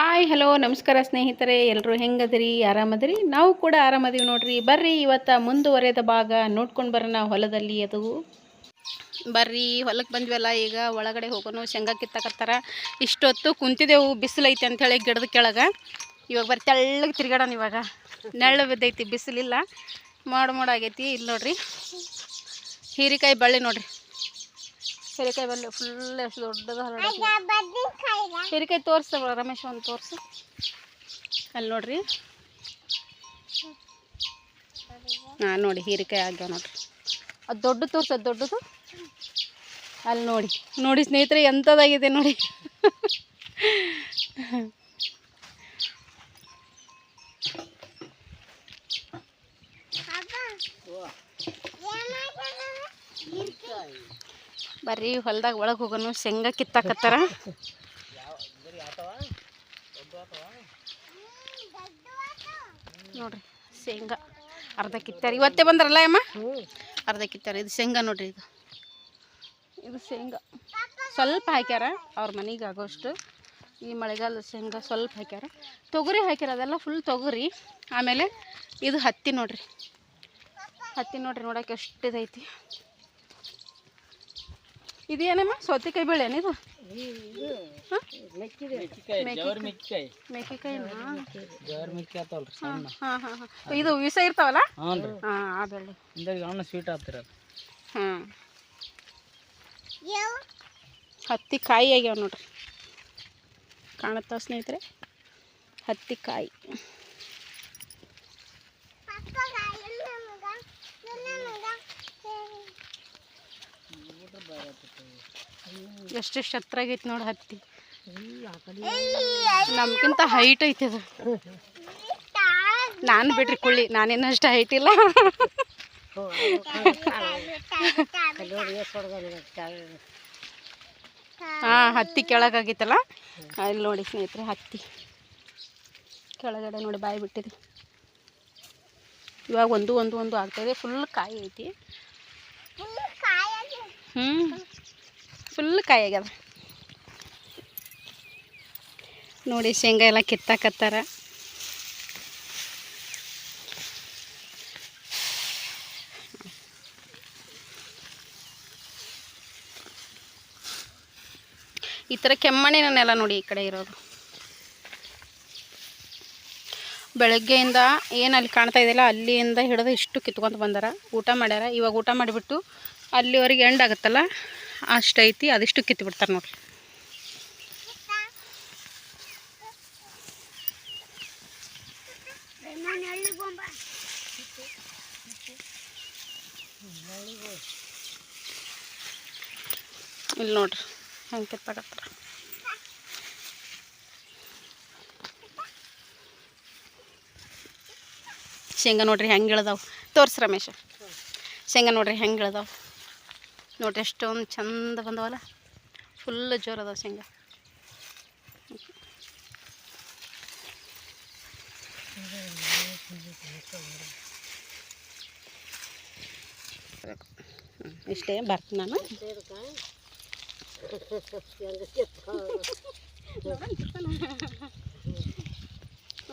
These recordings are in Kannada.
ಹಾಯ್ ಹಲೋ ನಮಸ್ಕಾರ ಸ್ನೇಹಿತರೆ ಎಲ್ಲರೂ ಹೆಂಗದಿರಿ, ಆರಾಮದಿರಿ? ನಾವು ಕೂಡ ಆರಾಮದೀವಿ ನೋಡ್ರಿ. ಬರ್ರಿ, ಇವತ್ತು ಮುಂದುವರೆದ ಭಾಗ ನೋಡ್ಕೊಂಡು ಬರೋಣ ಹೊಲದಲ್ಲಿ ಅದು. ಬರ್ರಿ ಹೊಲಕ್ಕೆ ಬಂದ್ವಲ್ಲ ಈಗ, ಒಳಗಡೆ ಹೋಗೋನು ಶೇಂಗಾ ಕಿತ್ತಕತ್ತಾರ. ಇಷ್ಟೊತ್ತು ಕುಂತಿದ್ದೆವು ಬಿಸಿಲೈತೆ ಅಂಥೇಳಿ ಗಿಡದ ಕೆಳಗೆ. ಇವಾಗ ಬರ್ರಿ ತೆಳ್ಳಗೆ ತಿರ್ಗಾಡೋಣ ಇವಾಗ. ನೆಳ್ಳು ಬಿದ್ದೈತಿ, ಬಿಸಿಲಿಲ್ಲ. ಮಾಡು ಮೋಡ ಆಗೈತಿ ಇಲ್ಲಿ ನೋಡ್ರಿ. ಹೀರಿಕಾಯಿ ಬಳ್ಳಿ ನೋಡ್ರಿ. ಹೀರಿಕಾಯಿ ಬಂದು ಫುಲ್ ಎಷ್ಟು ದೊಡ್ಡದು ಹೀರೆಕಾಯಿ ಹೀರಿಕಾಯಿ ತೋರಿಸ್ತವ ರಮೇಶ್ ಒಂದು ತೋರಿಸು. ಅಲ್ಲಿ ನೋಡ್ರಿ. ಹಾಂ ನೋಡಿ ಹೀರೆಕಾಯಿ ಆಗ್ಯಾವ ನೋಡ್ರಿ. ಅದು ದೊಡ್ಡ ತೋರ್ಸು ಅದು ದೊಡ್ಡದು. ಅಲ್ಲಿ ನೋಡಿ ನೋಡಿ ಸ್ನೇಹಿತರೆ ಎಂಥದ್ದಾಗಿದೆ ನೋಡಿ. ಬರ್ರಿ, ಹೊಲ್ದಾಗ ಒಳಗೆ ಹೋಗೋನು, ಶೇಂಗಾ ಕಿತ್ತಾಕತ್ತಾರ. ನೋಡ್ರಿ, ಶೇಂಗಾ ಅರ್ಧ ಕಿತ್ತಾರ. ಇವತ್ತೇ ಬಂದ್ರಲ್ಲ ಅಮ್ಮ? ಅರ್ಧ ಕಿತ್ತಾರ, ಇದು ಶೇಂಗಾ ನೋಡ್ರಿ ಇದು. ಇದು ಶೇಂಗಾ. ಸ್ವಲ್ಪ ಹಾಕ್ಯಾರ, ಅವ್ರ ಮನೆಗೆ ಆಗೋಷ್ಟು. ಈ ಮಳೆಗಾಲದ ಶೇಂಗಾ ಸ್ವಲ್ಪ ಹಾಕ್ಯಾರ. ತೊಗರಿ ಹಾಕ್ಯಾರ, ಅದೆಲ್ಲ ಫುಲ್ ತೊಗರಿ. ಆಮೇಲೆ ಇದು ಹತ್ತಿ ನೋಡ್ರಿ. ಹತ್ತಿ ನೋಡ್ರಿ ನೋಡಕ್ಕೆ ಎಷ್ಟು ಇದೈತಿ ಇದೇನಮ್ಮ? ಸೌತೆಕಾಯಿ ಬೆಳೆ ಇದು? ಹಾಂ? ಮೆಕ್ಕೆಕಾಯಿನಾ? ಹಾಂ ಹಾಂ ಹಾಂ ಹಾಂ. ಇದು ವಿಷ ಇರ್ತಾವಲ್ಲ? ಸ್ವೀಟ್ ಆಗ್ತಿರ ಹಾಂ ಹತ್ತಿ ಕಾಯಿ ಆಗ್ಯಾವ ನೋಡ್ರಿ. ಕಾಣುತ್ತಾ ಸ್ನೇಹಿತರೆ? ಹತ್ತಿ ಕಾಯಿ ಎಷ್ಟೆಷ್ಟು ಹತ್ರ ಆಗೈತಿ ನೋಡಿ ಹತ್ತಿ. ನಮ್ಗಿಂತ ಹೈಟ್ ಐತಿ ಅದು ನಾನು ಬಿಡ್ರಿ ಕುಳ್ಳಿ ನಾನೇನಷ್ಟು ಹೈಟ್ ಇಲ್ಲ. ಹಾಂ, ಹತ್ತಿ ಕೆಳಗಾಗಿತ್ತಲ್ಲ ಅಲ್ಲಿ ನೋಡಿ ಸ್ನೇಹಿತರೆ, ಹತ್ತಿ. ಕೆಳಗಡೆ ನೋಡಿ ಬಾಯಿ ಬಿಟ್ಟಿದೆ. ಇವಾಗ ಒಂದು ಒಂದು ಒಂದು ಆಗ್ತಾಯಿದೆ ಫುಲ್ ಕಾಯಿ ಐತಿ. ಹ್ಞೂ ಫುಲ್ ಕಾಯಿ ಆಗ್ಯದ. ನೋಡಿ ಶೇಂಗಾ ಎಲ್ಲ ಕಿತ್ತಾಕತ್ತಾರ. ಈ ಥರ ಕೆಮ್ಮಣ್ಣಿನ ನೆಲ ನೋಡಿ ಈ ಕಡೆ ಇರೋದು. ಬೆಳಗ್ಗೆಯಿಂದ ಏನು ಅಲ್ಲಿ ಕಾಣ್ತಾ ಇದೆಯಲ್ಲ ಅಲ್ಲಿಯಿಂದ ಹಿಡಿದು ಇಷ್ಟು ಕಿತ್ಕೊಂತ ಬಂದಾರ. ಊಟ ಮಾಡ್ಯಾರ. ಇವಾಗ ಊಟ ಮಾಡಿಬಿಟ್ಟು ಅಲ್ಲಿವರೆಗೆ ಎಂಡ್ ಆಗುತ್ತಲ್ಲ? ಅಷ್ಟೈತಿ ಅದಿಷ್ಟು ಕಿತ್ತು ಬಿಡ್ತಾರೆ ನೋಡಿರಿ. ಇಲ್ಲಿ ನೋಡ್ರಿ, ಹೆಂಗೆ ಕಿತ್ತಾಗತ್ತಾರ ಶೇಂಗಾ ನೋಡ್ರಿ ಹೆಂಗೆ ಇಳ್ದಾವೆ? ತೋರ್ಸಿ ರಮೇಶ. ಶೇಂಗಾ ನೋಡ್ರಿ ಹೆಂಗೆ ಇಳ್ದಾವ? ನೋಡ್ರಿ ಎಷ್ಟೊಂದು ಚಂದ ಬಂದವಲ್ಲ. ಫುಲ್ ಜೋರು ಅದಾವ ಶೇಂಗಾ. ಹ್ಮ್, ಇಷ್ಟೇ ಬರ್ತೀನಿ ನಾನು.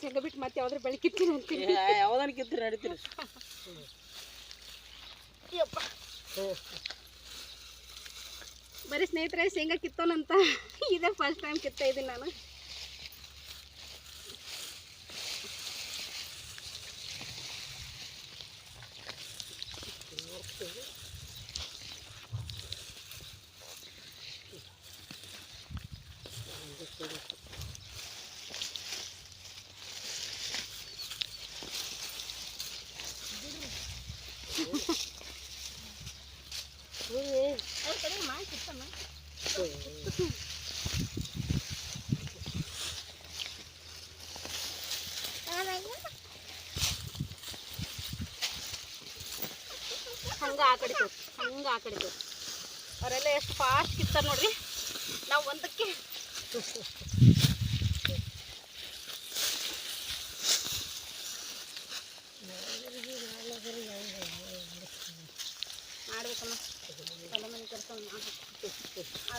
ಶೇಂಗಾ ಬಿಟ್ಟು ಮತ್ತೆ ಯಾವ್ದ್ರ ಬೆಳೆ ಕಿತ್ತೀನಿ ಅಂತೀನಿ. ಯಾವ್ದಾನ ಕಿತ್ರಿ ನಡೀತೀರಿ. ಯಪ್ಪ. ಬರೀ ಸ್ನೇಹಿತರೆ ಶೇಂಗಾ ಕಿತ್ತೋನಂತ ಇದೇ ಫಸ್ಟ್ ಟೈಮ್ ಕಿತ್ತಾ ಇದ್ದೀನಿ ನಾನು. ಹಂಗ ಆ ಕಡೆ ಹಂಗ ಆ ಅವರೆಲ್ಲ ಎಷ್ಟು ಫಾಸ್ಟ್ ಕಿತ್ತಾರ ನೋಡ್ರಿ. ನಾವು ಒಂದಕ್ಕೆ ಮಾಡ್ಬೇಕಮ್ಮ. ಹೊಲ ಮನೆ ಕೆಲಸ ಮಾಡ್ಬೇಕು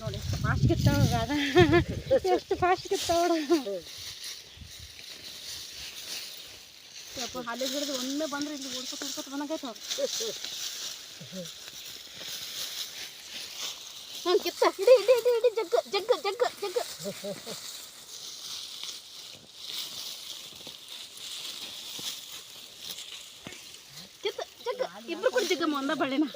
ನೋಡಿ ಫಾಸ್ಟ್ ಕಿತ್ತಾವ ಎಷ್ಟು ಫಾಸ್ಟ್ ಕಿತ್ತಾವ ಯಪ್ಪ ಹಾಲಿ ಹಿಡಿದು ಒಮ್ಮೆ ಬಂದ್ರೆ ಇಲ್ಲಿ ಓಡ್ಕೊತ ಓಡ್ಕೊತ ಬಂದಂಗಾಯ್ತು ಅವ್ರು ಹ್ಞೂ ಕಿತ್ತ, ಹಿಡಿ ಹಿಡಿ ಹಿಡಿ ಹಿಡಿ, ಜಗ್ಗ ಜಗ್ಗ ಜಗ್ಗ ಜಗ್ಗ. ಕಿತ್ತ, ಜಗ್ಗ, ಇಬ್ರು ಕೂಡ ಜಗ್ಗಮ್ಮ ಒಂದ ಬಳ್ಳಿನ.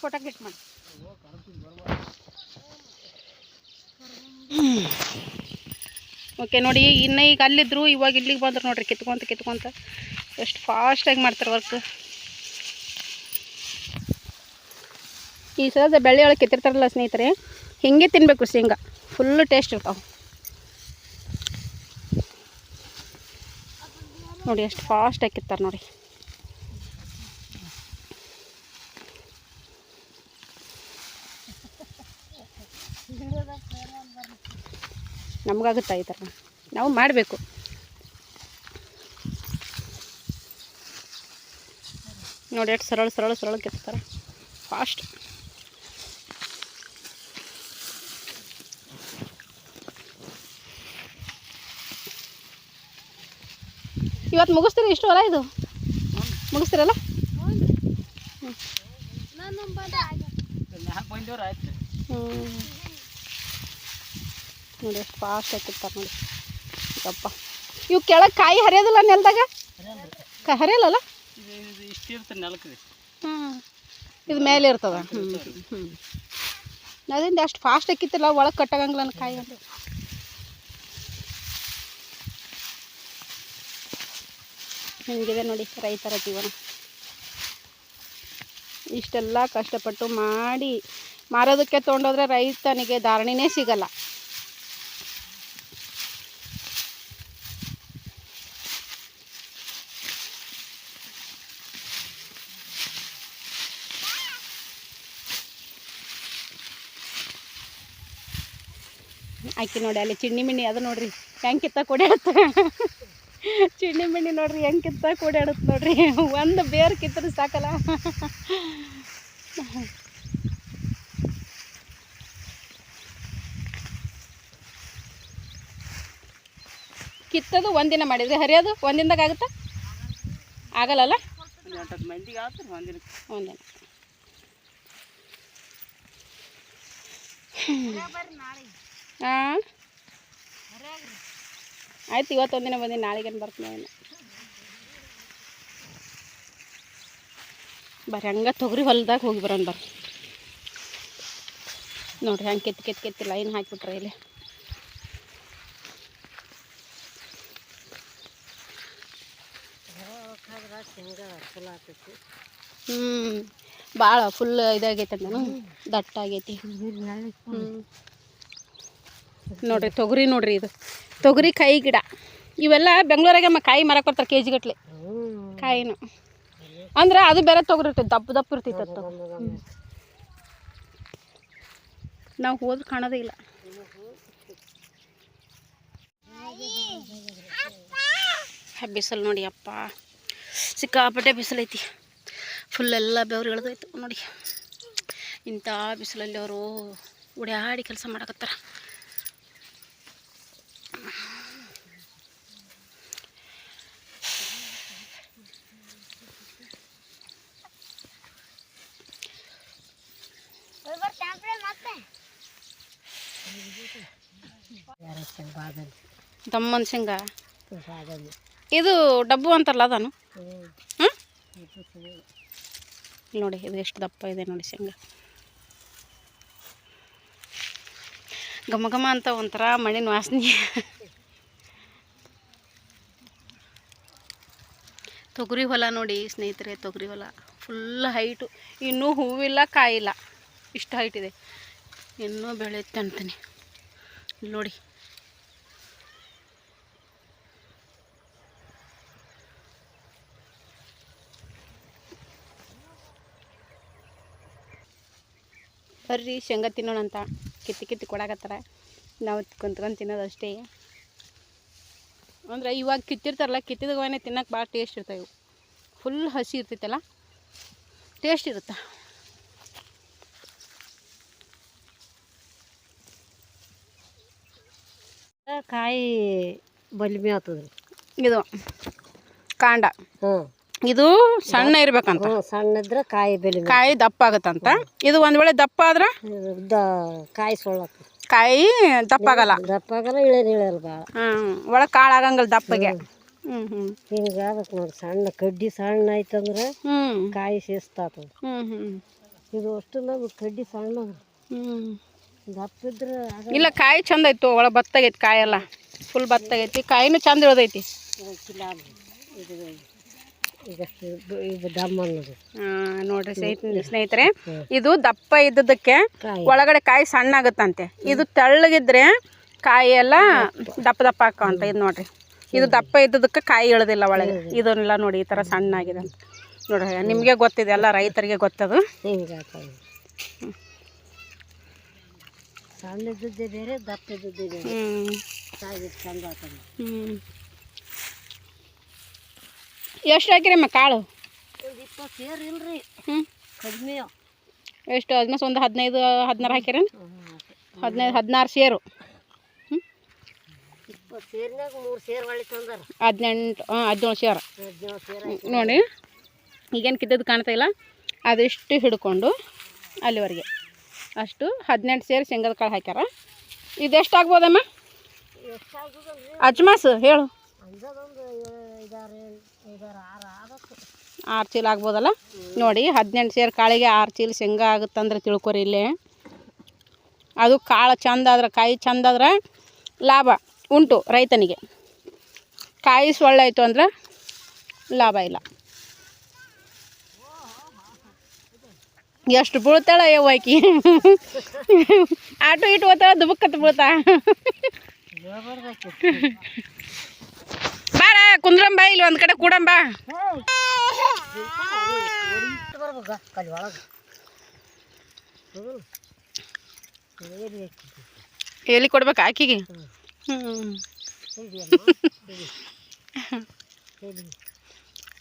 ಫೋಟೋ ಕ್ಲಿಕ್ ಮಾಡಿ. ಓಕೆ ನೋಡಿ, ಇನ್ನು ಈಗ ಅಲ್ಲಿದ್ರು, ಇವಾಗ ಇಲ್ಲಿಗೆ ಬಂದ್ರು ನೋಡಿರಿ, ಕಿತ್ಕೊಂತ ಕಿತ್ಕೊಂತ. ಎಷ್ಟು ಫಾಸ್ಟಾಗಿ ಮಾಡ್ತಾರೆ ವರ್ಕ್ ಈ ಸಲದ ಬೆಳ್ಳಿಯೊಳಗೆ ಒಳಗೆ ಕಿತ್ತಿರ್ತಾರಲ್ಲ ಸ್ನೇಹಿತರೆ, ಹಿಂಗೆ ತಿನ್ನಬೇಕು ಶೇಂಗಾ. ಫುಲ್ಲು ಟೇಸ್ಟ್ ಇರ್ತಾವೆ. ನೋಡಿ, ಎಷ್ಟು ಫಾಸ್ಟಾಗಿ ಕಿತ್ತಾರೆ ನೋಡಿ ನಮಗಾಗುತ್ತಾ ಈ ಥರ? ನಾವು ಮಾಡಬೇಕು. ನೋಡಿ ಎಷ್ಟು ಸರಳ ಸರಳ ಸರಳ ಕೆತ್ತಾರೆ ಫಾಸ್ಟ್ ಇವತ್ತು ಮುಗಿಸ್ತೀರಿ ಇಷ್ಟು ಅಲ್ಲ ಇದು? ಮುಗಿಸ್ತೀರಲ್ಲ? ಹ್ಞೂ ನೋಡಿ ಎಷ್ಟು ಫಾಸ್ಟ್ ಹಾಕಿರ್ತಾರೆ ನೋಡಿ. ಯಪ್ಪ. ಇವು ಕೆಳಗೆ ಕಾಯಿ ಹರಿಯೋದಿಲ್ಲ ನೆಲದಾಗ? ಕಾಯಿ ಹರಿಯಲ್ಲ ಇದು ಮೇಲೆ ಇರ್ತದ. ಹ್ಞೂ ಹ್ಞೂ ಅದರಿಂದ ಅಷ್ಟು ಫಾಸ್ಟ್ ಹಾಕಿತ್ತಿಲ್ಲ ಒಳಗೆ ಕಟ್ಟಾಗಂಗಿಲ್ಲ ನನ್ನ ಕಾಯಿ ಅಂತ ಹಿಂಗಿದೆ ನೋಡಿ ರೈತರ ಜೀವನ. ಇಷ್ಟೆಲ್ಲ ಕಷ್ಟಪಟ್ಟು ಮಾಡಿ ಮಾರೋದಕ್ಕೆ ತೊಗೊಂಡೋದ್ರೆ ರೈತನಿಗೆ ಧಾರಣೆನೇ ಸಿಗಲ್ಲ. ಆಕಿ ನೋಡಿ ಅಲ್ಲಿ ಚಿಣ್ಣಿ ಮಿಣ್ಣಿ ಅದು ನೋಡ್ರಿ ಹೆಂಗೆ ಕಿತ್ತ ಕೊಡ್ಯಾಡತ್ತ. ಚಿಣ್ಣಿ ಮಿಣ್ಣಿ ನೋಡ್ರಿ ಹೆಂಗೆ ಕಿತ್ತ ಕೊಡ್ಯಾಡತ್ ನೋಡ್ರಿ. ಒಂದು ಬೇರು ಕಿತ್ತರು ಸಾಕಲ್ಲ. ಕಿತ್ತದು ಒಂದಿನ ಮಾಡಿದ್ರಿ. ಹರಿಯೋದು ಒಂದಿನದಾಗ ಆಗುತ್ತಾ? ಆಗಲ್ಲಲ್ಲ? ಒಂದಿನ. ಒಂದಿನ ಹಾಂ ಆಯ್ತು ಇವತ್ತು ಒಂದಿನ ಬಂದಿನಿ, ನಾಳೆಗೇನು ಬರ್ತೀನಿ ಬರ್ರಿ, ಹಂಗೆ ತೊಗರಿ ಹೊಲ್ದಾಗ ಹೋಗಿ ಬರೋಣ ಬರ್ರಿ. ನೋಡ್ರಿ, ಹಂಗೆ ಕೆತ್ತಿ ಕೆತ್ತಿ ಕೆತ್ತಿ ಲೈನ್ ಹಾಕಿಬಿಟ್ರೆ ಇಲ್ಲಿ. ಹ್ಞೂ ಭಾಳ ಫುಲ್ ಇದಾಗೈತೆ ದಟ್ಟ ಆಗೈತಿ ಹ್ಞೂ ನೋಡ್ರಿ, ತೊಗರಿ ನೋಡ್ರಿ ಇದು. ತೊಗರಿ, ಕಾಯಿ ಗಿಡ. ಇವೆಲ್ಲ ಬೆಂಗಳೂರಾಗೆ ಮ ಕಾಯಿ ಮರಕ್ಕೆ ಬರ್ತಾರೆ ಕೆ ಜಿ ಗಟ್ಲೆ. ಕಾಯಿನು. ಅಂದ್ರೆ ಅದು ಬೇರೆ ತೊಗರಿ ದಪ್ಪ ದಪ್ಪ ಇರ್ತೈತೆ ಅದು ನಾವು ಹೋದ್ರೆ ಕಾಣೋದೇ ಇಲ್ಲ. ಬಿಸಿಲು ನೋಡಿ ಅಪ್ಪ. ಸಿಕ್ಕಾಪಟ್ಟೆ ಬಿಸಿಲೈತಿ ಫುಲ್ ಎಲ್ಲ ಬೆವ್ರು ಇಳ್ದೋಯ್ತು ನೋಡಿ. ಇಂಥ ಬಿಸಿಲಲ್ಲಿ ಅವರು ಓಡಾಡಿ ಕೆಲಸ ಮಾಡಕತ್ತಾರ. ದಮ್ಮನ್ ಶೇಂಗಾ? ಇದು ಡಬ್ಬು ಅಂತಲ್ಲ ಅದಾನು ಹ್ಞೂ ನೋಡಿ ಇದು ಎಷ್ಟು ದಪ್ಪ ಇದೆ ನೋಡಿ ಶೇಂಗಾ. ಘಮ ಘಮ ಅಂತ ಒಂಥರ ಮಣ್ಣಿನ ವಾಸನೆ. ತೊಗರಿ ಹೊಲ ನೋಡಿ ಸ್ನೇಹಿತರೆ ತೊಗರಿ ಹೊಲ ಫುಲ್ ಹೈಟು ಇನ್ನೂ ಹೂವಿಲ್ಲ ಕಾಯಿಲ್ಲ. ಇಷ್ಟು ಹೈಟ್ ಇದೆ. ಇನ್ನೂ ಬೆಳೆಯುತ್ತೆ ಅಂತೀನಿ. ನೋಡಿ. ಬರ್ರಿ, ಶೇಂಗಾ ತಿನ್ನೋಣ ಅಂತ. ಕಿತ್ತಿ ಕಿತ್ತಿ ಕೊಡಾಕತ್ತಾರ. ನಾವು ಕುಂತ್ಕೊಂಡು ತಿನ್ನೋದು ಅಷ್ಟೇ ಅಂದ್ರೆ ಇವಾಗ ಕಿತ್ತಿರ್ತಾರಲ್ಲ ಕಿತ್ತಿದವನೇ ತಿನ್ನಕ್ಕೆ ಭಾಳ ಟೇಸ್ಟ್ ಇರ್ತವೆ ಇವು. ಫುಲ್ ಹಸಿ ಇರ್ತೈತಲ್ಲ? ಟೇಸ್ಟ್ ಇರುತ್ತೆ? ಕಾಯಿ ಬಲಿಮೆ ಆತದ್ರಿ. ಇದು ಕಾಂಡ. ಹ್ಞೂ. ಇದು ಸಣ್ಣ ಇರ್ಬೇಕಂತ. ಹ್ಞೂ ಸಣ್ಣ ಇದ್ರೆ ಕಾಯಿ ಬೆಲಿಮೆ ಕಾಯಿ ದಪ್ಪ ಆಗತ್ತಂತ. ಇದು ಒಂದ್ ವೇಳೆ ದಪ್ಪ ಆದ್ರೆ? ದ ಕಾಯಿ ಸೊಳ್ಳ ಕಾಯಿ ದಪ್ಪ ಆಗಲ್ಲ. ದಪ್ಪ ಆಗಲ್ಲ ಇಳೇನು ಇಳಿಯಲ್ಲ ಭಾಳ ಹ್ಮ್ ಒಳಗೆ ಕಾಳು ಆಗಂಗಿಲ್ಲ ದಪ್ಪಗೆ. ಹ್ಮ್ ಹ್ಮ್ ಹಿಂಗೆ ನೋಡಿ ಸಣ್ಣ ಕಡ್ಡಿ ಸಣ್ಣ ಆಯ್ತಂದ್ರೆ ಕಾಯಿ ಶಿಸ್ತಾತದ. ಹ್ಮ್ ಹ್ಮ್ ಇದು ಅಷ್ಟು ನಮ್ಗೆ ಕಡ್ಡಿ ಸಣ್ಣ ಆಗ ಇಲ್ಲ ಕಾಯಿ ಚಂದ ಐತು ಒಳಗೆ ಬತ್ತಾಗೈತಿ ಕಾಯೆಲ್ಲ. ಫುಲ್ ಬತ್ತಾಗೈತಿ. ಕಾಯಿನೂ ಚಂದ ಇಳ್ದೈತಿ. ನೋಡ್ರಿ ಸ್ನೇಹಿತ ಸ್ನೇಹಿತರೆ ಇದು ದಪ್ಪ ಇದ್ದದಕ್ಕೆ ಒಳಗಡೆ ಕಾಯಿ ಸಣ್ಣ ಆಗುತ್ತಂತೆ ಇದು ತೆಳ್ಳಗಿದ್ರೆ ಕಾಯಿ ಎಲ್ಲ ದಪ್ಪ ದಪ್ಪ ಹಾಕೋಂತ ಇದು ನೋಡ್ರಿ. ಇದು ದಪ್ಪ ಇದ್ದದಕ್ಕೆ ಕಾಯಿ ಇಳದಿಲ್ಲ ಒಳಗೆ. ಇದನ್ನೆಲ್ಲ ನೋಡಿ ಈ ಥರ ಸಣ್ಣ ಆಗಿದೆ ನೋಡ್ರಿ ನಿಮಗೆ ಗೊತ್ತಿದೆ ಎಲ್ಲ ರೈತರಿಗೆ ಗೊತ್ತದು. ಬೇರೆ ಬೇರೆ. ಚಂದ ಹ್ಞೂ ಎಷ್ಟು ಹಾಕಿರಮ್ಮ ಕಾಳು? ಒಂದು ಇಪ್ಪತ್ತು ಸೇರು ಇಲ್ರಿ. ಹ್ಞೂ ಕಡಿಮೆ. ಎಷ್ಟು? ಆಲ್ಮೋಸ್ಟ್ ಒಂದು ಹದಿನೈದು ಹದಿನಾರು ಹಾಕಿರೇನು? ಹದಿನೈದು. ಹದಿನಾರು ಸೇರು. ಇಪ್ಪತ್ತು ಸೇರಿನಾಗ ಮೂರು ಸೇರು ಹೊಳಿ ತಂದಾರ. ಹದಿನೆಂಟು ಹಾಂ ಹದಿನೇಳು ಸೇರು. ಹದಿನೇಳು ಸೇರು ನೋಡಿ. ಈಗೇನು ಕಿದ್ದದ್ದು ಕಾಣ್ತಾ ಇಲ್ಲ. ಅದಿಷ್ಟು ಹಿಡ್ಕೊಂಡು ಅಲ್ಲಿವರೆಗೆ. ಅಷ್ಟು ಹದಿನೆಂಟು ಸೇರಿ ಶೇಂಗದ ಕಾಳು ಹಾಕ್ಯಾರ. ಇದೆಷ್ಟು ಆಗ್ಬೋದಮ್ಮ? ಅಜ್ಮಾಸ್ ಹೇಳು. ಆರು ಚೀಲ ಆಗ್ಬೋದಲ್ಲ? ನೋಡಿ, ಹದಿನೆಂಟು ಸೇರು ಕಾಳಿಗೆ ಆರು ಚೀಲ ಶೇಂಗಾ ಆಗುತ್ತಂದ್ರೆ ತಿಳ್ಕೊರಿ ಇಲ್ಲೇ. ಅದು ಕಾಳು ಚಂದ ಆದ್ರೆ, ಕಾಯಿ ಚಂದ ಆದ್ರೆ ಲಾಭ ಉಂಟು ರೈತನಿಗೆ. ಕಾಯಿ ಸೊಳ್ಳೆ ಆಯಿತು ಅಂದ್ರೆ ಲಾಭ ಇಲ್ಲ. ಎಷ್ಟು ಬೀಳ್ತಾಳ ಯವ್ವಾಕಿ ಆಟೋ ಇಟ್ಟು ಹೋಗ್ತಾಳ ದುಬಕ್ಕತ್ತು ಬೀಳ್ತಾ. ಬಾರ ಕುಂದ್ರಂಬ ಇಲ್ಲಿ ಒಂದು ಕಡೆ ಕೂಡಂಬ ಎಲ್ಲಿ ಕೊಡ್ಬೇಕು ಆಕಿಗೆ?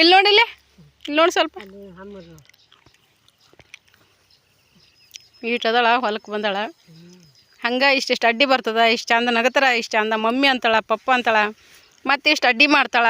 ಇಲ್ಲಿ ನೋಡಿಲ್ಲ ಇಲ್ಲಿ ನೋಡಿ ಸ್ವಲ್ಪ. ಅಲ್ಲಿ ಅದಳ ಹೊಲಕ್ಕೆ ಬಂದಳ. ಹಂಗೆ ಇಷ್ಟಿಷ್ಟು ಅಡ್ಡಿ ಬರ್ತದ, ಇಷ್ಟು ಚಂದ ನಗತರ, ಇಷ್ಟು ಚಂದ ಮಮ್ಮಿ ಅಂತಳ, ಪಪ್ಪ ಅಂತಳ, ಮತ್ತೆ ಇಷ್ಟು ಅಡ್ಡಿ ಮಾಡ್ತಾಳ.